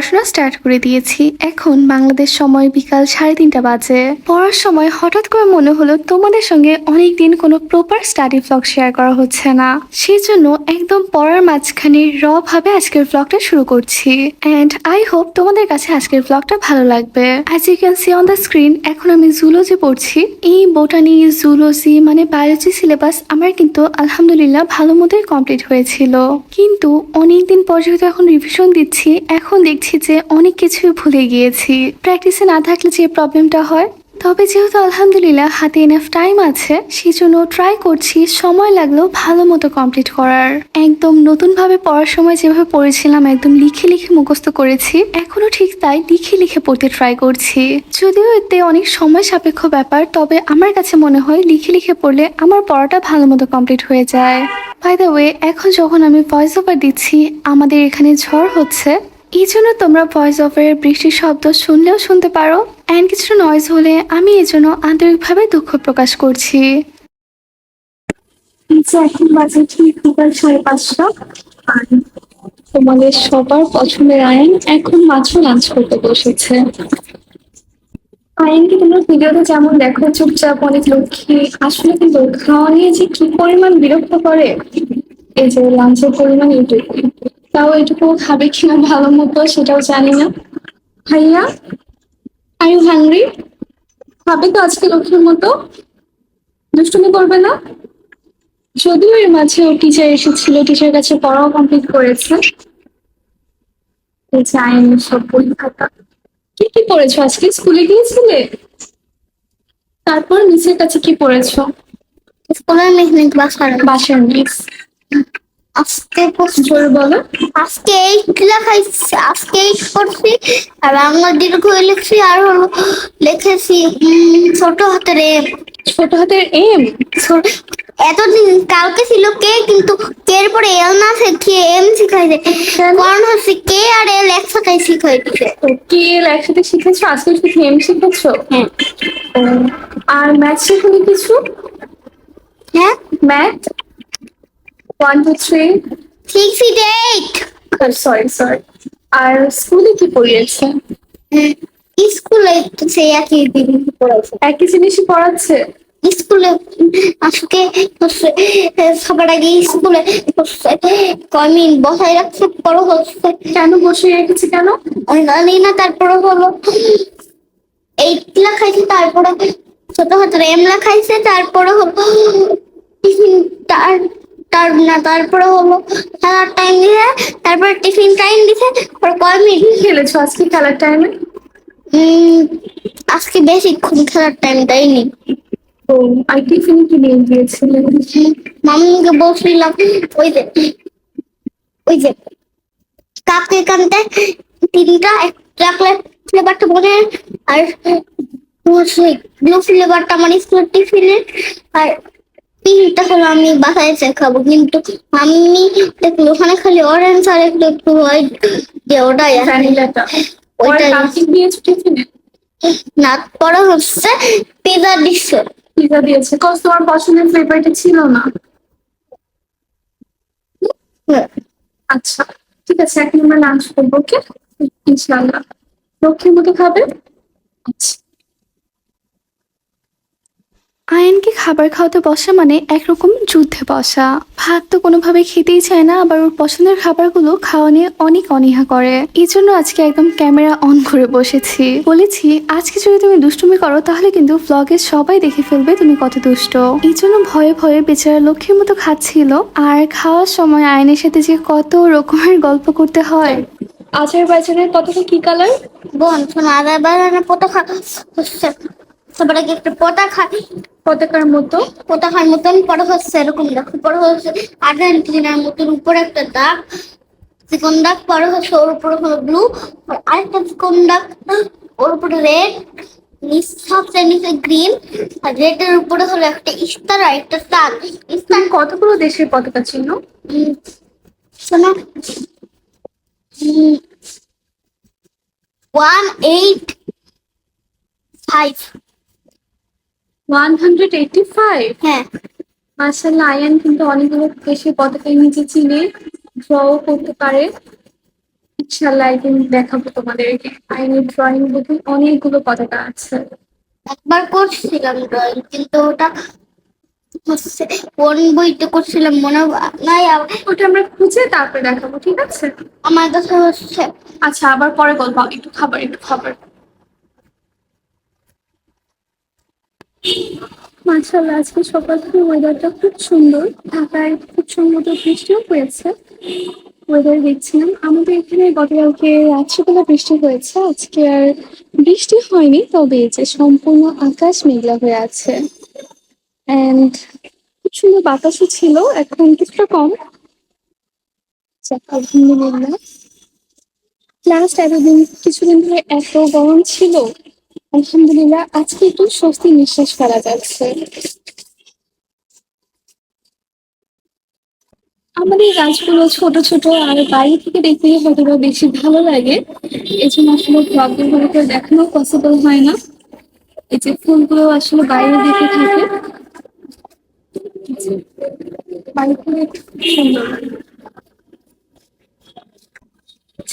পড়াশোনা স্টার্ট করে দিয়েছি। এখন বাংলাদেশ সময় বিকাল সাড়ে তিনটা বাজে। পড়ার সময় হঠাৎ করে মনে হলো তোমাদের সঙ্গে অনেকদিন কোনো প্রপার স্টাডি ব্লগ শেয়ার করা হচ্ছে না। সেই জন্য একদম পড়ার মাঝখানে র ভাবে আজকের ব্লগটা শুরু করছি। অ্যান্ড আই হোপ তোমাদের কাছে আজকের ব্লগটা ভালো লাগবে। As you can see on the screen এখন আমি জুলজি পড়ছি। এই বোটানি জুলজি মানে বায়োলজি সিলেবাস আমার কিন্তু আলহামদুলিল্লাহ ভালো মতোই কমপ্লিট হয়েছিল। কিন্তু অনেকদিন পর যেহেতু এখন রিভিশন দিচ্ছি, এখন দেখছি যে অনেক কিছুই ভুলে গিয়েছি। প্র্যাকটিসে না থাকলে যে প্রবলেমটা হয়। তবে যেহেতু আলহামদুলিল্লাহ হাতে এনাফ টাইম আছে সেই জন্য ট্রাই করছি সময় লাগলেও ভালো মতো কমপ্লিট করার। একদম নতুনভাবে পড়ার সময় যেভাবে পড়েছিলাম, একদম লিখে লিখে মুখস্থ করেছি, এখনও ঠিক তাই লিখে লিখে পড়তে ট্রাই করছি। যদিও এতে অনেক সময় সাপেক্ষ ব্যাপার, তবে আমার কাছে মনে হয় লিখে লিখে পড়লে আমার পড়াটা ভালো মতো কমপ্লিট হয়ে যায়। বাই দ্য ওয়ে এখন যখন আমি ভয়েস ওভার দিচ্ছি, আমাদের এখানে ঝড় হচ্ছে। এই জন্য তোমরা ভয়েস ওভারের বৃষ্টির শব্দ শুনলেও শুনতে পারো অ্যান্ড কিছু নয়েজ হলে আমি এই জন্য আন্তরিকভাবে দুঃখ প্রকাশ করছি। এখন পাঁচটা। আর তোমাদের সবার পছন্দের আইন এখন মাত্র লাঞ্চ করতে বসেছে। আইনকে তোমরা ভিডিওতে যেমন দেখো, চুপচাপ অনেক লক্ষ্মী, আসলে কিন্তু খাওয়া নিয়ে যে কি পরিমাণ বিরক্ত করে? এই যে লাঞ্চের পরিমাণ এইটুকু। তাও এটুকু খাবে কিনা ভালো মতো সেটাও জানি না। ভাইয়া আর ইউ হাংরি খাবে তো আজকে লক্ষ্মীর মতো। দুষ্টুমি করবে না। যদিও এর মাঝে ও টিচার এসেছিল টিচার কাছে পড়াও কমপ্লিট করেছে। সব বই খাতা। কি কি পড়েছো আজকে? স্কুলে গিয়েছিলে? তারপর মিসের কাছে কি পড়েছো? স্কুলের মেশিনে ক্লাস করে বাসার মিস। বলো। আজকে এইট লেখাইছি আজকে এইট করছি আর বাংলা দীর্ঘ লিখছি আর হলো লিখেছি ছোট হাতের এম ছোট হাতের এম এতদিন কালকে ছিল কে কিন্তু কে এর পরে এল না শিখিয়ে এম শিখাইছে। কারণ হচ্ছে কে আর এল একসাথে শিখাইছে তো কি এল একসাথে শিখেছো? আজকে শুধু এম শিখেছো? হ্যাঁ। আর ম্যাথ শিখলে কিছু? হ্যাঁ? Math one two three six eight eight sorry sorry আর স্কুলে কি পড়িয়েছে? স্কুলে সেই একই দিন পড়াইছে একই জিনিসই পড়াচ্ছে? স্কুলে আজকে সবার আগে স্কুলে কমিন বসাই রাখছে পরে হচ্ছে কেন বসে রেখেছে কেন? জানি না তারপরে হলো এইট লেখাইছে তারপরে ছোট হাতের এম লেখাইছে তারপরে হলো তার তার না তারপরে হলো খেলার টাইম দিছে তারপরে টিফিন টাইম দিছে পরে কমিন কি খেলেছো আজকে খেলার টাইমে আজকে বেশিক্ষণ খেলার টাইম দেয়নি। ও আর টিফিনে কি নিয়ে গিয়েছিলে? মামুকে বলছিলাম ওই যে ওই যে কাপকে কানতে তিনটা একটা ফ্লেভারটা মনে আর ব্লু ফ্লেভারটা আমার স্কুলের টিফিনে আর হলো আমি বাসায় এসে খাব কিন্তু আমি দেখল ওখানে খালি অরেঞ্জ আর একটু একটু হোয়াইট যে ওটাই না পরে হচ্ছে পিজা দিচ্ছে পিজা দিয়েছে। কজ তোমার পছন্দের ফ্লেভারটা ছিল না? আচ্ছা ঠিক আছে এখন আমরা লাঞ্চ করব ওকে ইনশাআল্লাহ। লক্ষ্মীর মতো খাবে? আচ্ছা। আয়নকে খাবার খাওয়াতে বসা মানে একরকম যুদ্ধে বসা। ভাত তো কোনোভাবে খেতেই চায় না, আবার ওর পছন্দের খাবারগুলো খাওয়া নিয়ে অনেক অনীহা করে। এই জন্য আজকে একদম ক্যামেরা অন করে বসেছি। বলেছি, আজকে যদি তুমি দুষ্টুমি করো, তাহলে কিন্তু ভ্লগে সবাই দেখে ফেলবে তুমি কত দুষ্ট। এই জন্য ভয়ে ভয়ে বেচারা লক্ষ্মীর মতো খাচ্ছিল। আর খাওয়ার সময় আয়নের সাথে যে কত রকমের গল্প করতে হয়। আচার বাজারের পতাকা কি কালার? বোন, শোনো বাগানে পতাকা আগে একটা পতাকা? পতাকার মতো পতাকার মতন পরে হচ্ছে এরকম দেখো পরে হচ্ছে আর্জেন্টিনার মতন উপরে একটা দাগ চিকন দাগ পরে হচ্ছে ওর উপরে হলো ব্লু আর আরেকটা চিকন দাগ ওর উপরে রেড সবচেয়ে নিচে গ্রিন আর রেড এর উপরে হলো একটা স্টার আর একটা স্টার তুমি কতগুলো দেশের পতাকা ছিল শোনো। One eight five one hundred eighty five হ্যাঁ। মার্শাল্লাহ আয়ান কিন্তু অনেকগুলো দেশের পতাকা নিজে চিনে ড্রও করতে পারে। ইনশাল্লাহ একদিন দেখাবো তোমাদেরকে। আইনি ড্রয়িং বুকে অনেকগুলো পতাকা আছে। একবার করছিলাম ড্রয়িং কিন্তু ওটা হচ্ছে কোন বইতে করছিলাম মনে নাই ওটা আমরা খুঁজে তারপরে দেখাবো ঠিক আছে? আমার কাছে হচ্ছে আচ্ছা আবার পরে গল্প একটু খাবার একটু খাবার। মাশাআল্লাহ, আজকে সকাল থেকে ওয়েদারটা খুব সুন্দর। ঢাকায় খুব সুন্দর বৃষ্টিও হয়েছে ওয়েদার দেখছিলাম। আমাদের এখানে গতকালকে রাত্রিবেলা বৃষ্টি হয়েছে, আজকে আর বৃষ্টি হয়নি, তবে যে সম্পূর্ণ আকাশ মেঘলা হয়ে আছে। অ্যান্ড খুব সুন্দর বাতাসও ছিল, এখন কিছুটা কম। আলহামদুলিল্লাহ। লাস্ট এতদিন, কিছুদিন ধরে এত গরম ছিল আলহামদুলিল্লাহ, আজকে একটু স্বস্তি নিঃশ্বাস ফেলা যাচ্ছে। আমাদের গাছগুলো ছোট ছোট আর বাইরে থেকে দেখতে হয়তো বা বেশি ভালো লাগে। এই জন্য আসলে করে দেখানো পসিবল হয় না। এই যে ফুলগুলো আসলে বাইরে দিকে থাকে। বাইরে থেকে সুন্দর।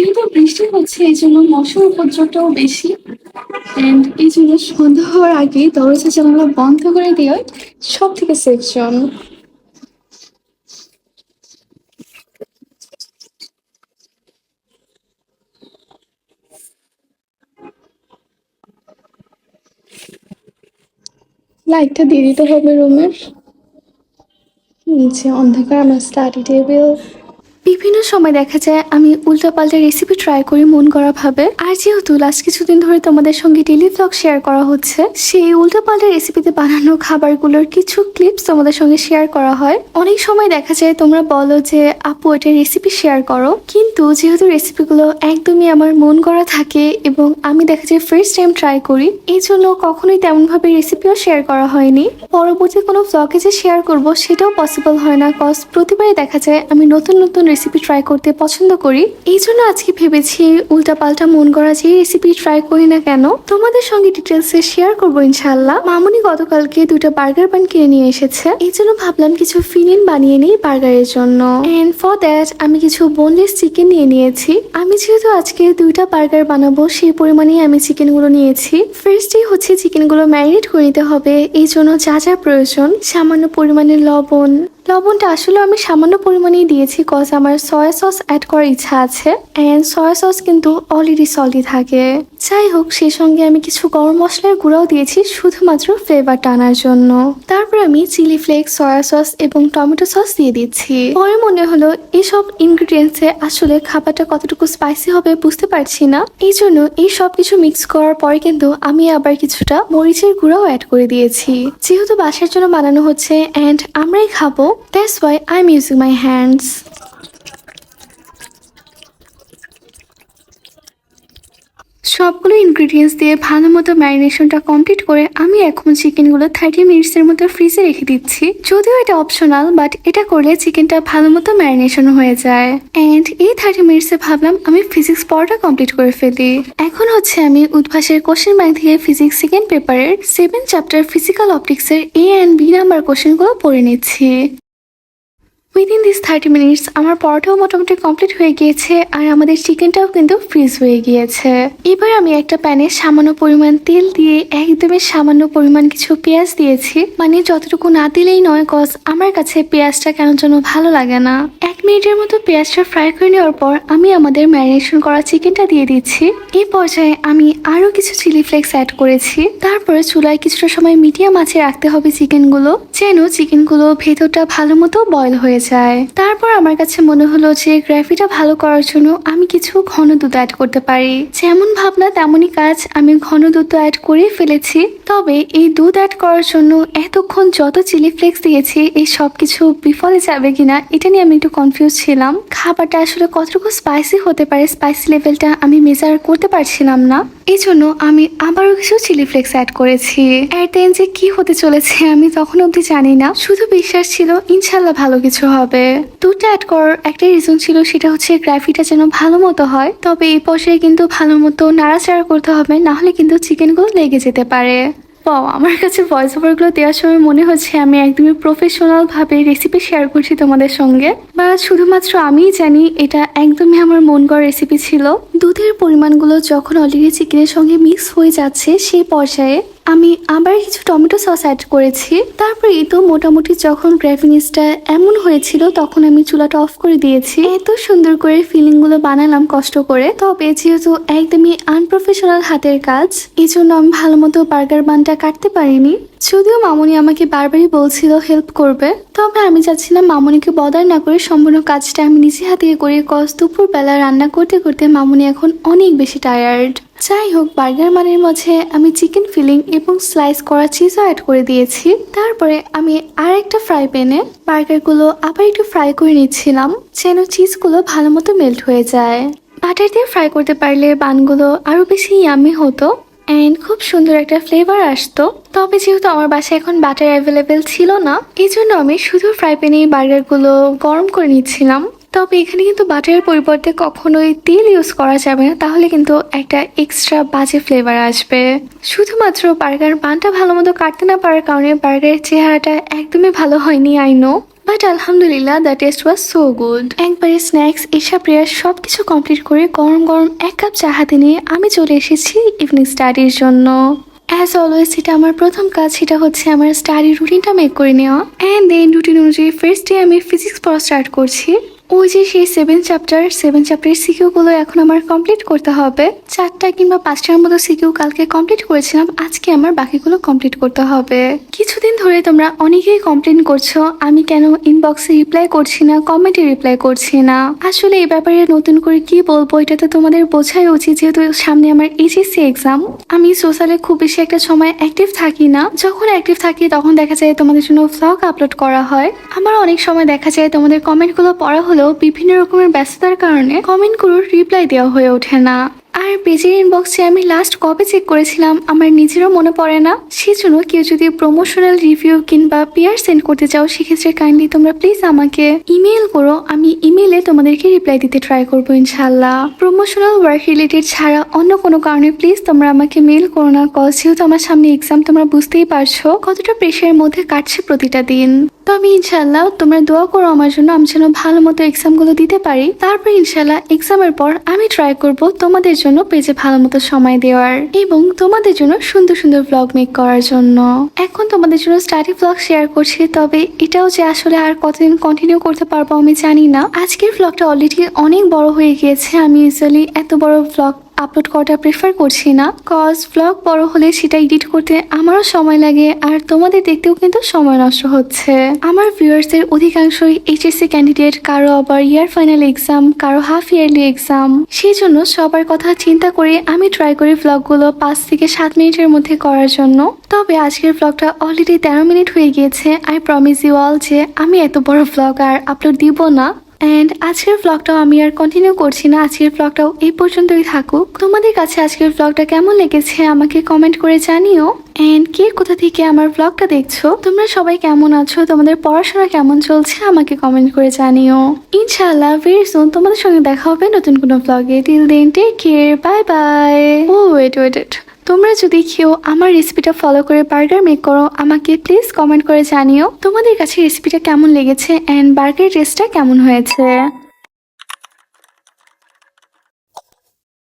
যেহেতু বৃষ্টি হচ্ছে, এই জন্য মশার উপদ্রবটাও বেশি। এন্ড এই জন্য সন্ধ্যা হওয়ার আগে দরজা জানালা বন্ধ করে দেওয়া সব থেকে সেফ জোন লাইটটা দিয়ে দিতে হবে রুমের নিচে অন্ধকার, আমার স্টাডি টেবিল বিভিন্ন সময় দেখা যায় আমি উল্টাপাল্টা রেসিপি ট্রাই করি মন করা ভাবে। আর যেহেতু লাস্ট কিছুদিন ধরে তোমাদের সঙ্গে ডেলি ব্লগ শেয়ার করা হচ্ছে, সেই উল্টাপাল্টা রেসিপিতে বানানো খাবারগুলোর কিছু ক্লিপস তোমাদের সঙ্গে শেয়ার করা হয়। অনেক সময় দেখা যায় তোমরা বলো যে, আপু, এটা রেসিপি শেয়ার করো। কিন্তু যেহেতু রেসিপিগুলো একদমই আমার মন করা থাকে এবং আমি দেখা যায় ফার্স্ট টাইম ট্রাই করি এই জন্য কখনোই তেমনভাবে রেসিপিও শেয়ার করা হয়নি। পরবর্তী কোনো ব্লগে যে শেয়ার করব, সেটাও পসিবল হয় না। কজ প্রতিবারই দেখা যায় আমি নতুন নতুন রেসিপি ট্রাই করতে পছন্দ করি। এই জন্য আজকে ভেবেছি উল্টাপাল্টা মন করা যে রেসিপি ট্রাই করি না কেন, তোমাদের সঙ্গে ডিটেলসে শেয়ার করব ইনশাল্লাহ মামুনি গতকালকে দুটো বার্গার বান কিনে নিয়ে এসেছে। এই জন্য ভাবলাম কিছু ফিলিন বানিয়ে নিই বার্গারের জন্য। এন্ড ফর দ্যাট আমি কিছু বোনলেস চিকেন নিয়ে নিয়েছি। আমি যেহেতু আজকে দুইটা বার্গার বানাবো, সেই পরিমাণেই আমি চিকেনগুলো নিয়েছি। ফার্স্টেই হচ্ছে চিকেনগুলো ম্যারিনেট করে নিতে হবে। এই জন্য যা যা প্রয়োজন, সামান্য পরিমাণে লবণ লবণটা আসলে আমি সামান্য পরিমাণেই দিয়েছি কজ আমার সয়া সস অ্যাড করার ইচ্ছা আছে। অ্যান্ড সয়া সস কিন্তু অলরেডি সল্টি থাকে। যাই হোক সেই সঙ্গে আমি কিছু গরম মশলার গুঁড়াও দিয়েছি, শুধুমাত্র ফ্লেভার টানার জন্য। তারপর আমি চিলি ফ্লেক্স সয়া সস এবং টমেটো সস দিয়ে দিচ্ছি। পরে মনে হলো এইসব ইনগ্রিডিয়েন্টসে আসলে খাবারটা কতটুকু স্পাইসি হবে বুঝতে পারছি না। এই জন্য এই সব কিছু মিক্স করার পরে কিন্তু আমি আবার কিছুটা মরিচের গুঁড়াও অ্যাড করে দিয়েছি। যেহেতু বাসার জন্য বানানো হচ্ছে অ্যান্ড আমরাই খাব why I am using my hands সবগুলো ইনগ্রিডিয়েন্টস দিয়ে ভালো মতো ম্যারিনেশনটা কমপ্লিট করে আমি এখন চিকেনগুলো থার্টি মিনিটসের মতো ফ্রিজে রেখে দিচ্ছি। যদিও এটা অপশনাল বাট এটা করলে চিকেনটা ভালো মতো ম্যারিনেশন হয়ে যায়। অ্যান্ড এই থার্টি মিনিটসে ভাবলাম আমি ফিজিক্স পড়াটা কমপ্লিট করে ফেলি। এখন হচ্ছে আমি উদ্ভাসের কোশ্চেন ব্যাংক থেকে ফিজিক্স সেকেন্ড পেপারের সেভেন চ্যাপ্টার ফিজিক্যাল অপটিক্সের এ অ্যান্ড বি নাম্বার কোশ্চেনগুলো পড়ে নিচ্ছি। উইদিন দিস থার্টি মিনিটস আমার পরোটাও মোটামুটি কমপ্লিট হয়ে গিয়েছে আর আমাদের চিকেনটাও কিন্তু ফ্রিজ হয়ে গিয়েছে। এবার আমি একটা প্যানে সামান্য পরিমাণ তেল দিয়ে একদমই সামান্য পরিমাণ কিছু পেঁয়াজ দিয়েছি। মানে যতটুকু না দিলেই নয় কজ আমার কাছে পেঁয়াজটা কেন যেন ভালো লাগে না। এক মিনিটের মতো পেঁয়াজটা ফ্রাই করে নেওয়ার পর আমি আমাদের ম্যারিনেশন করা চিকেনটা দিয়ে দিচ্ছি। এই পর্যায়ে আমি আরও কিছু চিলি ফ্লেক্স অ্যাড করেছি। তারপরে চুলায় কিছুটা সময় মিডিয়াম আঁচে রাখতে হবে চিকেনগুলো যেন চিকেনগুলো ভেতরটা ভালো মতো বয়ল হয়ে যায়। তারপর আমার কাছে মনে হলো যে গ্রাফিটা ভালো করার জন্য আমি কিছু ঘন দুধ অ্যাড করতে পারি। যেমন ভাবনা তেমনই কাজ আমি ঘন দুধ অ্যাড করে ফেলেছি। তবে এই দুধ অ্যাড করার জন্য এতক্ষণ যত চিলি ফ্লেক্স দিয়েছি, এই সব কিছু বিফলে যাবে কিনা, এটা নিয়ে আমি একটু কনফিউজ ছিলাম। খাবারটা আসলে কতটুকু স্পাইসি হতে পারে স্পাইসি লেভেলটা আমি মেজার করতে পারছিলাম না। এই জন্য আমি আবারও কিছু চিলি ফ্লেক্স অ্যাড করেছি। এর দেন যে কি হতে চলেছে আমি তখন অবধি জানি না, শুধু বিশ্বাস ছিল ইনশাল্লাহ ভালো কিছু হবে। দুধটা অ্যাড করার একটা রিজন ছিল, সেটা হচ্ছে গ্রাফিটা যেন ভালো মতো হয়। তবে এই পর্যায়ে কিন্তু ভালো মতো নাড়াচাড়া করতে হবে না হলে কিন্তু চিকেনগুলো লেগে যেতে পারে। ওয়াও আমার কাছে ভয়েস ওভারগুলো দেওয়ার সময় মনে হচ্ছে আমি একদমই প্রফেশনালভাবে রেসিপি শেয়ার করছি তোমাদের সঙ্গে। বা শুধুমাত্র আমিই জানি এটা একদমই আমার মন গড় রেসিপি ছিল। দুধের পরিমাণগুলো যখন অলরেডি চিকেনের সঙ্গে মিক্স হয়ে যাচ্ছে সেই পর্যায়ে আমি আবার কিছু টমেটো সস অ্যাড করেছি। তারপরে এই তো মোটামুটি যখন গ্রেভিনিসটা এমন হয়েছিল, তখন আমি চুলাটা অফ করে দিয়েছি। এত সুন্দর করে ফিলিংগুলো বানালাম কষ্ট করে। তবে যেহেতু একদমই আনপ্রফেশনাল হাতের কাজ এই জন্য আমি ভালো মতো বার্গার বানটা কাটতে পারিনি। যদিও মামুনি আমাকে বারবারই বলছিল হেল্প করবে। তবে আমি চাচ্ছিলাম মামুনিকে বদার না করে সম্পূর্ণ কাজটা আমি নিজে হাতে করে, কস দুপুর বেলা রান্না করতে করতে মামুনি এখন অনেক বেশি টায়ার্ড যাই হোক বার্গার মানের মাঝে আমি চিকেন ফিলিং এবং স্লাইস করা চিজও অ্যাড করে দিয়েছি। তারপরে আমি আর একটা ফ্রাই প্যানে বার্গারগুলো আবার একটু ফ্রাই করে নিচ্ছিলাম, যেন চিজগুলো ভালো মতো মেল্ট হয়ে যায়। বাটার দিয়ে ফ্রাই করতে পারলে বানগুলো আরও বেশি ইয়ামি হতো অ্যান্ড খুব সুন্দর একটা ফ্লেভার আসতো। তবে যেহেতু আমার বাসায় এখন বাটার অ্যাভেলেবেল ছিল না এই জন্য আমি শুধু ফ্রাই প্যানেই বার্গারগুলো গরম করে নিচ্ছিলাম। তবে এখানে কিন্তু বাটারের পরিবর্তে কখনোই তেল ইউজ করা যাবে না, তাহলে কিন্তু একটা এক্সট্রা বাজে ফ্লেভার আসবে। শুধুমাত্র বার্গার বানটা ভালো মতো কাটতে না পারার কারণে বার্গারের চেহারাটা একদমই ভালো হয়নি আই নো বাট আলহামদুলিল্লাহ the test was so good একবারে স্ন্যাক্স এসা প্রেয়ার সব কিছু কমপ্লিট করে গরম গরম এক কাপ চা হাতে নিয়ে আমি চলে এসেছি ইভিনিং স্টাডির জন্য। অ্যাজ অলওয়েজ সেটা আমার প্রথম কাজ, সেটা হচ্ছে আমার স্টাডি রুটিনটা মেক করে নেওয়া। অ্যান্ড দেন রুটিন অনুযায়ী ফার্স্ট ডে আমি ফিজিক্স পড়া স্টার্ট করছি। ওই যে সেই সেভেন চ্যাপ্টার সেভেন চ্যাপ্টারের সিকিউগুলো এখন আমার কমপ্লিট করতে হবে। চারটা কিংবা পাঁচটার মতো সিকিউ কালকে কমপ্লিট করেছিলাম, আজকে আমার বাকিগুলো কমপ্লিট করতে হবে। কিছুদিন ধরে তোমরা অনেকেই কমপ্লেন করছ, আমি কেন ইনবক্সে রিপ্লাই করছি না কমেন্টে রিপ্লাই করছি না? আসলে এই ব্যাপারে নতুন করে কি বলব, এটা তো তোমাদের বোঝাই উচিত, যেহেতু সামনে আমার এইচএসসি এক্সাম আমি সোশ্যালে খুব বেশি একটা সময় অ্যাক্টিভ থাকি না। যখন অ্যাক্টিভ থাকি, তখন দেখা যায় তোমাদের জন্য ভ্লগ আপলোড করা হয়। আমার অনেক সময় দেখা যায় তোমাদের কমেন্টগুলো পড়া হলেও বিভিন্ন রকমের ব্যস্ততার কারণে কমেন্টগুলোর রিপ্লাই দেওয়া হয়ে ওঠে না। আর পেজের ইনবক্সে আমি লাস্ট কবে চেক করেছিলাম আমার নিজেরও মনে পড়ে না। সেজন্য কেউ যদি প্রমোশনাল রিভিউ কিংবা পিয়ার সেন্ড করতে চাও, সেক্ষেত্রে কাইন্ডলি তোমরা প্লিজ আমাকে ইমেল করো। আমি ইমেলে তোমাদেরকে রিপ্লাই দিতে ট্রাই করব ইনশাল্লাহ প্রমোশনাল ওয়ার্ক রিলেটেড ছাড়া অন্য কোনো কারণে প্লিজ তোমরা আমাকে মেল করো না। কজ যেহেতু আমার সামনে এক্সাম তোমরা বুঝতেই পারছ কতটা প্রেশারের মধ্যে কাটছে প্রতিটা দিন। তো আমি ইনশাল্লাহ তোমরা দোয়া করো আমার জন্য, আমি যেন ভালো মতো এক্সামগুলো দিতে পারি। তারপর ইনশাল্লাহ এক্সামের পর আমি ট্রাই করব তোমাদের জন্য পেজে ভালো মতো সময় দেওয়ার এবং তোমাদের জন্য সুন্দর সুন্দর ব্লগ মেক করার জন্য। এখন তোমাদের জন্য স্টাডি ব্লগ শেয়ার করছি, তবে এটাও যে আসলে আর কতদিন কন্টিনিউ করতে পারব আমি জানি না। আজকের ব্লগটা অলরেডি অনেক বড় হয়ে গিয়েছে, আমি ইউজুয়ালি এত বড় ব্লগ আপলোড করাটা প্রেফার করছি না কজ ব্লগ বড় হলে সেটা এডিট করতে আমারও সময় লাগে আর তোমাদের দেখতেও কিন্তু সময় নষ্ট হচ্ছে। আমার ভিউয়ার্সদের অধিকাংশই এইচএসসি ক্যান্ডিডেট কারও আবার ইয়ার ফাইনাল এক্সাম কারও হাফ ইয়ারলি এক্সাম সেই জন্য সবার কথা চিন্তা করে আমি ট্রাই করি ব্লগগুলো পাঁচ থেকে সাত মিনিটের মধ্যে করার জন্য। তবে আজকের ব্লগটা অলরেডি তেরো মিনিট হয়ে গিয়েছে। আই প্রমিস ইউ অল যে আমি এত বড় ব্লগ আর আপলোড দিব না। অ্যান্ড আজকের ব্লগটাও আমি আর কন্টিনিউ করছি না। আজকের ব্লগটাও এই পর্যন্তই থাকুক। তোমাদের কাছে আজকের ব্লগটা কেমন লেগেছে আমাকে কমেন্ট করে জানিও। অ্যান্ড কে কোথা থেকে আমার ব্লগটা দেখছ? তোমরা সবাই কেমন আছো? তোমাদের পড়াশোনা কেমন চলছে? আমাকে কমেন্ট করে জানিও। ইনশাআল্লাহ ভেরি সুন তোমাদের সঙ্গে দেখা হবে নতুন কোনো ব্লগে till then take care bye bye ও ওয়েট ওয়েট তোমরা যদি কেউ আমার রেসিপিটা ফলো করে বার্গার মেক করো, আমাকে প্লিজ কমেন্ট করে জানিও। তোমাদের কাছে রেসিপিটা কেমন লেগেছে অ্যান্ড বার্গার টেস্টটা কেমন হয়েছে?